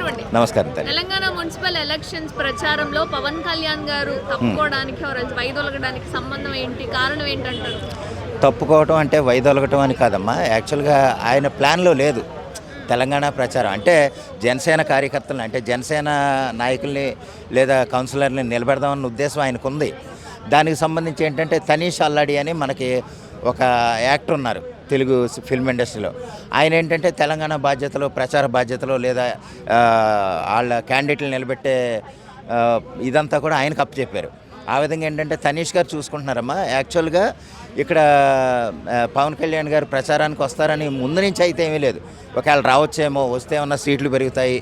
నమస్కారం అండి. నమస్కారం తెలంగాణ మున్సిపల్ ఎలక్షన్స్ ప్రచారంలో పవన్ కళ్యాణ్ గారు తప్పుకోవడానికి వైదొలగడానికి సంబంధం ఏంటి? కారణం ఏంటంటారు? తప్పుకోవటం అంటే వైదొలగటం అని కాదమ్మా. యాక్చువల్గా ఆయన ప్లాన్లో లేదు తెలంగాణ ప్రచారం. అంటే జనసేన కార్యకర్తలను అంటే జనసేన నాయకుల్ని లేదా కౌన్సిలర్ని నిలబెడదామన్న ఉద్దేశం ఆయనకు ఉంది దానికి సంబంధించి ఏంటంటే తనీష్ అల్లాడి అని మనకి ఒక యాక్టర్ ఉన్నారు తెలుగు ఫిల్మ్ ఇండస్ట్రీలో. ఆయన ఏంటంటే తెలంగాణ బాధ్యతలు ప్రచార బాధ్యతలు లేదా వాళ్ళ క్యాండిడేట్లు నిలబెట్టే ఇదంతా కూడా ఆయనకు అప్పచెప్పారు. ఆ విధంగా ఏంటంటే తనీష్ గారు చూసుకుంటున్నారమ్మా. యాక్చువల్గా ఇక్కడ పవన్ కళ్యాణ్ గారు ప్రచారానికి వస్తారని ముందు నుంచి అయితే ఏమీ లేదు. ఒకవేళ రావచ్చేమో వస్తే ఏమన్నా సీట్లు పెరుగుతాయి.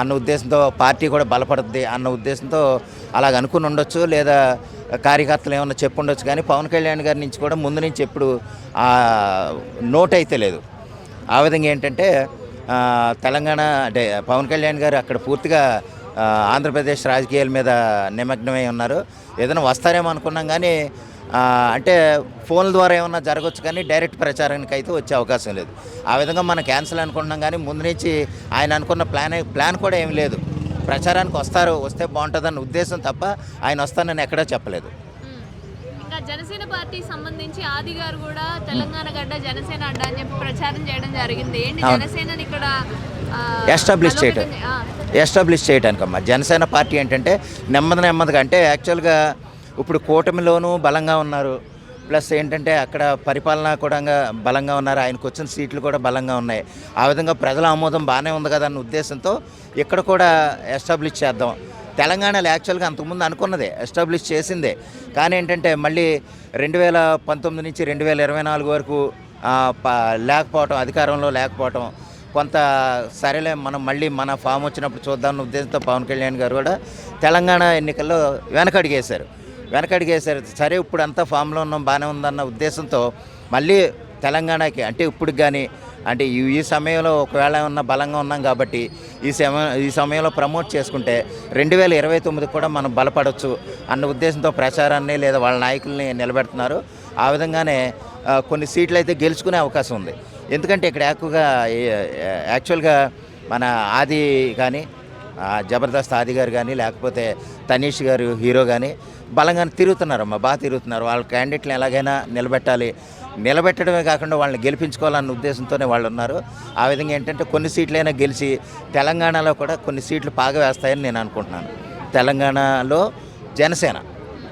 అన్న ఉద్దేశంతో పార్టీ కూడా బలపడుద్ది అన్న ఉద్దేశంతో అలాగ అనుకుని ఉండొచ్చు లేదా కార్యకర్తలు ఏమన్నా చెప్పుండొచ్చు. కానీ పవన్ కళ్యాణ్ గారి నుంచి కూడా ముందు నుంచి ఎప్పుడు నోట్ అయితే లేదు. ఆ విధంగా ఏంటంటే తెలంగాణ అంటే పవన్ కళ్యాణ్ గారు అక్కడ పూర్తిగా ఆంధ్రప్రదేశ్ రాజకీయాల మీద నిమగ్నమై ఉన్నారు. ఏదైనా వస్తారేమో అనుకున్నాం కానీ అంటే ఫోన్ల ద్వారా ఏమన్నా జరగవచ్చు కానీ డైరెక్ట్ ప్రచారానికి అయితే వచ్చే అవకాశం లేదు. ఆ విధంగా మనం క్యాన్సిల్ అనుకుంటున్నాం కానీ ముందు నుంచి ఆయన అనుకున్న ప్లాన్ ప్లాన్ కూడా ఏం లేదు. ప్రచారానికి వస్తారు వస్తే బాగుంటుందన్న ఉద్దేశం తప్ప ఆయన వస్తానని ఎక్కడా చెప్పలేదు. జనసేన పార్టీ సంబంధించి ఆది గారు కూడా తెలంగాణ గడ్డ జనసేన అడ్డ అని చెప్పి ప్రచారం చేయడం జరిగింది. ఏంటి. జనసేనని ఇక్కడ ఎస్టాబ్లిష్ చేయటం. ఎస్టాబ్లిష్ చేయడానికమ్మా జనసేన పార్టీ ఏంటంటే నెమ్మది నెమ్మదిగా అంటే యాక్చువల్గా ఇప్పుడు కూటమిలోనూ బలంగా ఉన్నారు. ప్లస్ ఏంటంటే అక్కడ పరిపాలన కూడా బలంగా ఉన్నారు. ఆయనకు వచ్చిన సీట్లు కూడా బలంగా ఉన్నాయి. ఆ విధంగా ప్రజల ఆమోదం బాగానే ఉంది కదా అన్న ఉద్దేశంతో ఇక్కడ కూడా ఎస్టాబ్లిష్ చేద్దాం. తెలంగాణలో యాక్చువల్గా అంతకుముందు అనుకున్నదే ఎస్టాబ్లిష్ చేసిందే. కానీ ఏంటంటే మళ్ళీ రెండు వేల పంతొమ్మిది నుంచి రెండు వేల ఇరవై నాలుగు వరకు ప- లేకపోవటం అధికారంలో లేకపోవటం కొంత సరేలే మనం మళ్ళీ మన ఫామ్ వచ్చినప్పుడు చూద్దామన్న ఉద్దేశంతో పవన్ కళ్యాణ్ గారు కూడా తెలంగాణ ఎన్నికల్లో వెనకడిగేశారు. వెనకడిగేశారు. సరే ఇప్పుడు అంతా ఫామ్లో ఉన్నాం బాగానే ఉందన్న ఉద్దేశంతో మళ్ళీ తెలంగాణకి అంటే ఇప్పుడు కానీ అంటే ఈ ఈ సమయంలో ఒకవేళ ఉన్న బలంగా ఉన్నాం కాబట్టి ఈ సమయం ఈ సమయంలో ప్రమోట్ చేసుకుంటే రెండు వేల ఇరవై తొమ్మిది కూడా మనం బలపడవచ్చు అన్న ఉద్దేశంతో ప్రచారాన్ని లేదా వాళ్ళ నాయకుల్ని నిలబెడుతున్నారు. ఆ విధంగానే కొన్ని సీట్లు అయితే గెలుచుకునే అవకాశం ఉంది. ఎందుకంటే ఇక్కడ ఎక్కువగా యాక్చువల్గా మన ఆది కానీ జబర్దస్త్ ఆది గారు కానీ లేకపోతే తనీష్ గారు హీరో కానీ బలంగా తిరుగుతున్నారమ్మా బాగా తిరుగుతున్నారు. వాళ్ళ క్యాండిడేట్ని ఎలాగైనా నిలబెట్టాలి. నిలబెట్టడమే కాకుండా వాళ్ళని గెలిపించుకోవాలన్న ఉద్దేశంతోనే వాళ్ళు ఉన్నారు ఆ విధంగా ఏంటంటే కొన్ని సీట్లైనా గెలిచి తెలంగాణలో కూడా కొన్ని సీట్లు పాగా వేస్తాయని నేను అనుకుంటున్నాను. తెలంగాణలో జనసేన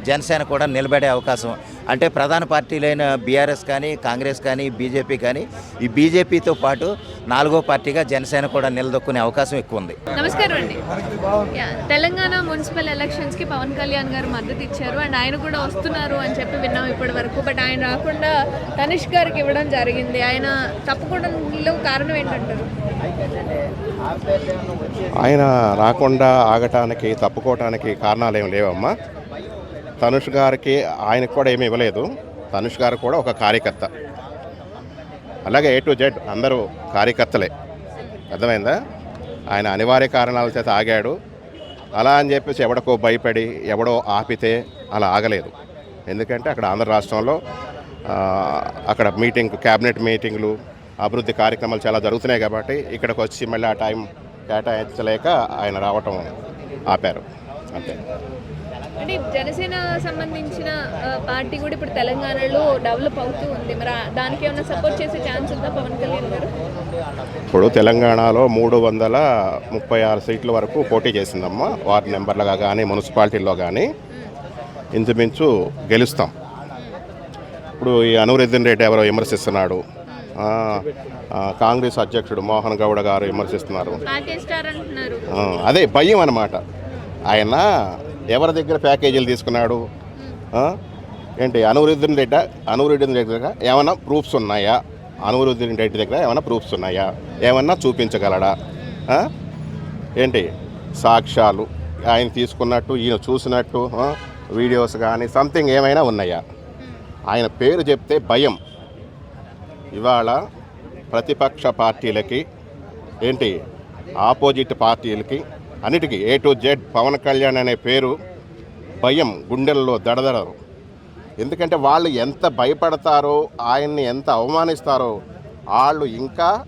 జనసేన కూడా నిలబడే అవకాశం. అంటే ప్రధాన పార్టీలైన బీఆర్ఎస్ కానీ కాంగ్రెస్ కానీ బీజేపీ కానీ ఈ బీజేపీతో పాటు నాలుగో పార్టీగా జనసేన కూడా నిలదొక్కునే అవకాశం ఎక్కువ ఉంది. నమస్కారం అండి. తెలంగాణ మున్సిపల్ ఎలక్షన్స్కి పవన్ కళ్యాణ్ గారు మద్దతు ఇచ్చారు. అండ్ ఆయన కూడా వస్తున్నారు అని చెప్పి విన్నాం ఇప్పటి వరకు. బట్ ఆయన రాకుండా తనిష్ గారికి ఇవ్వడం జరిగింది. ఆయన తప్పుకోవడంలో కారణం ఏంటంటారు? ఆయన రాకుండా ఆగటానికి తప్పుకోవటానికి కారణాలు ఏమి లేవమ్మా. తనుష్ గారికి ఆయనకు కూడా ఏమి ఇవ్వలేదు. తనుష్ గారు కూడా ఒక కార్యకర్త. అలాగే ఏ టు జెడ్ అందరూ కార్యకర్తలే. అర్థమైందా? ఆయన అనివార్య కారణాల చేత ఆగాడు. అలా అని చెప్పేసి ఎవడకో భయపడి ఎవడో ఆపితే అలా ఆగలేదు. ఎందుకంటే అక్కడ ఆంధ్ర రాష్ట్రంలో అక్కడ మీటింగ్ క్యాబినెట్ మీటింగ్లు అభివృద్ధి కార్యక్రమాలు చాలా జరుగుతున్నాయి కాబట్టి ఇక్కడికి వచ్చి మళ్ళీ ఆ టైం కేటాయించలేక ఆయన రావటం ఆపారు. అంతే. అంటే జనసేన సంబంధించిన పార్టీ కూడా ఇప్పుడు తెలంగాణలో డెవలప్ అవుతూ ఉంది. మరి దానికి ఏమైనా సపోర్ట్ చేసే ఛాన్స్ ఉందా పవన్ కళ్యాణ్ గారు? ఇప్పుడు తెలంగాణలో మూడు వందల ముప్పై ఆరు సీట్ల వరకు పోటీ చేసిందమ్మా. వార్డు మెంబర్లుగా కానీ మున్సిపాలిటీల్లో కానీ ఇంచుమించు గెలుస్తాం. ఇప్పుడు ఈ అనురుద్దీన్ రెడ్డి ఎవరో విమర్శిస్తున్నాడు. కాంగ్రెస్ అధ్యక్షుడు మోహన్ గౌడ గారు విమర్శిస్తున్నారు. అదే భయం అన్నమాట. ఆయన ఎవరి దగ్గర ప్యాకేజీలు తీసుకున్నాడు? ఏంటి అనురుద్దీన్ రెడ్డి అనురుద్దీన్ రెడ్డి దగ్గర ఏమైనా ప్రూఫ్స్ ఉన్నాయా? అనురుద్దీన్ రెడ్డి దగ్గర ఏమైనా ప్రూఫ్స్ ఉన్నాయా? ఏమన్నా చూపించగలడా? ఏంటి సాక్ష్యాలు ఆయన తీసుకున్నట్టు ఈయన చూసినట్టు వీడియోస్ కానీ సంథింగ్ ఏమైనా ఉన్నాయా? ఆయన పేరు చెప్తే భయం. ఇవాళ ప్రతిపక్ష పార్టీలకి ఏంటి ఆపోజిట్ పార్టీలకి అన్నిటికీ A to Z Pawan Kalyan అనే పేరు భయం గుండెల్లో దడదడరు ఎందుకంటే వాళ్ళు ఎంత భయపడతారో ఆయన్ని ఎంత అవమానిస్తారో వాళ్ళు ఇంకా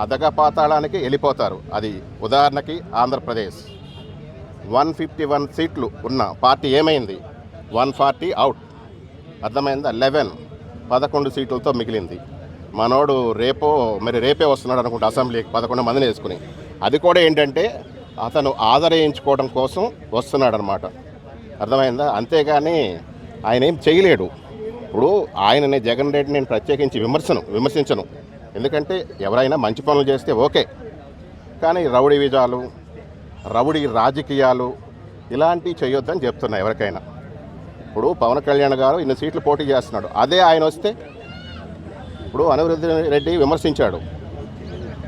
అధగపాతాళానికి వెళ్ళిపోతారు. అది ఉదాహరణకి ఆంధ్రప్రదేశ్. వన్ ఫిఫ్టీ వన్ సీట్లు ఉన్న పార్టీ ఏమైంది? One forty out. అర్థమైందా? లెవెన్ పదకొండు సీట్లతో మిగిలింది. మనోడు రేపో మరి రేపే వస్తున్నాడు అనుకుంటా అసెంబ్లీకి పదకొండు మందిని వేసుకుని. అది కూడా ఏంటంటే అతను ఆదరించుకోవడం కోసం వస్తున్నాడు అనమాట అర్థమైందా? అంతేగాని ఆయన ఏం చేయలేడు. ఇప్పుడు ఆయననే జగన్ రెడ్డి నేను ప్రత్యేకించి విమర్శను విమర్శించను. ఎందుకంటే ఎవరైనా మంచి పనులు చేస్తే ఓకే. కానీ రౌడీ విజాలు రౌడీ రాజకీయాలు ఇలాంటివి చేయొద్దని చెప్తున్నా ఎవరికైనా. ఇప్పుడు పవన్ కళ్యాణ్ గారు ఇన్ని సీట్లు పోటీ చేస్తున్నాడు. అదే ఆయన వస్తే ఇప్పుడు అనిరుద్ధ రెడ్డి విమర్శించాడు.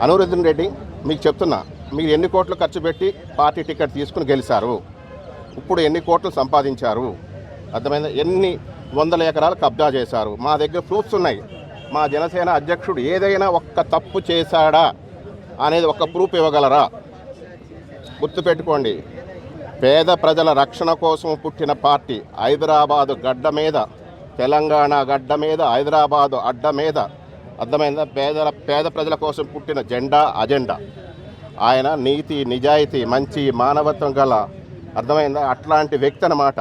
అనిరుద్ధన్ రెడ్డి మీకు చెప్తున్నా మీరు ఎన్ని కోట్లు ఖర్చు పెట్టి పార్టీ టికెట్ తీసుకుని గెలిచారు? ఇప్పుడు ఎన్ని కోట్లు సంపాదించారు? అర్థమైంది? ఎన్ని వందల ఎకరాలు కబ్జా చేశారు? మా దగ్గర ప్రూఫ్స్ ఉన్నాయి. మా జనసేన అధ్యక్షుడు ఏదైనా ఒక్క తప్పు చేశాడా అనేది ఒక ప్రూఫ్ ఇవ్వగలరా? గుర్తుపెట్టుకోండి. పేద ప్రజల రక్షణ కోసం పుట్టిన పార్టీ హైదరాబాదు గడ్డ మీద తెలంగాణ గడ్డ మీద హైదరాబాదు అడ్డ మీద. అర్థమైందా? పేదల పేద ప్రజల కోసం పుట్టిన జెండా అజెండా. ఆయన నీతి నిజాయితీ మంచి మానవత్వం గల అర్థమైందా? అట్లాంటి వ్యక్తి అన్నమాట.